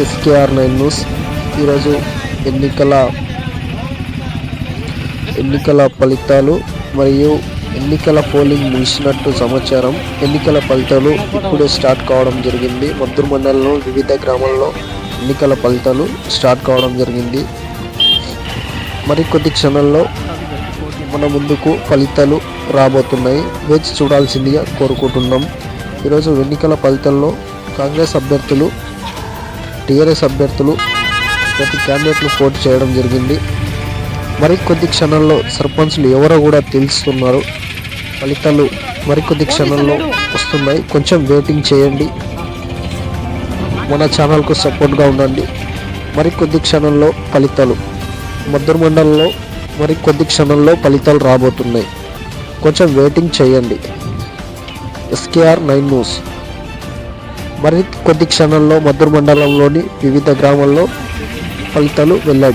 SKR nine news. ఈరోజు ఎన్నికల ఎన్నికల ఫలితాలు మరియు ఎన్నికల పోలింగ్ ముగిసినట్టు సమాచారం. ఎన్నికల ఫలితాలు ఇప్పుడే స్టార్ట్ కావడం జరిగింది. మద్దూరు మండలంలో వివిధ గ్రామాల్లో ఎన్నికల ఫలితాలు స్టార్ట్ కావడం జరిగింది. మరి కొద్ది క్షణాల్లో మన ముందుకు ఫలితాలు రాబోతున్నాయి. వేచి చూడాల్సిందిగా కోరుకుంటున్నాం. ఈరోజు ఎన్నికల ఫలితాల్లో కాంగ్రెస్ అభ్యర్థులు టీఆర్ఎస్ అభ్యర్థులు ప్రతి క్యాండిడేట్లు పోటీ చేయడం జరిగింది. మరి కొద్ది క్షణాల్లో సర్పంచ్లు ఎవరో కూడా తెలుస్తున్నారు. ఫలితాలు మరికొద్ది క్షణాల్లో వస్తున్నాయి. కొంచెం వెయిటింగ్ చేయండి. మన ఛానల్కు సపోర్ట్గా ఉండండి. మరి కొద్ది క్షణంలో ఫలితాలు. మద్దూరు మండలంలో మరి కొద్ది క్షణంలో ఫలితాలు రాబోతున్నాయి. కొంచెం వెయిటింగ్ చేయండి. SKR nine news. మరి కొద్ది క్షణంలో మద్దూరు మండలంలోని వివిధ గ్రామాల్లో ఫలితాలు వెల్లడి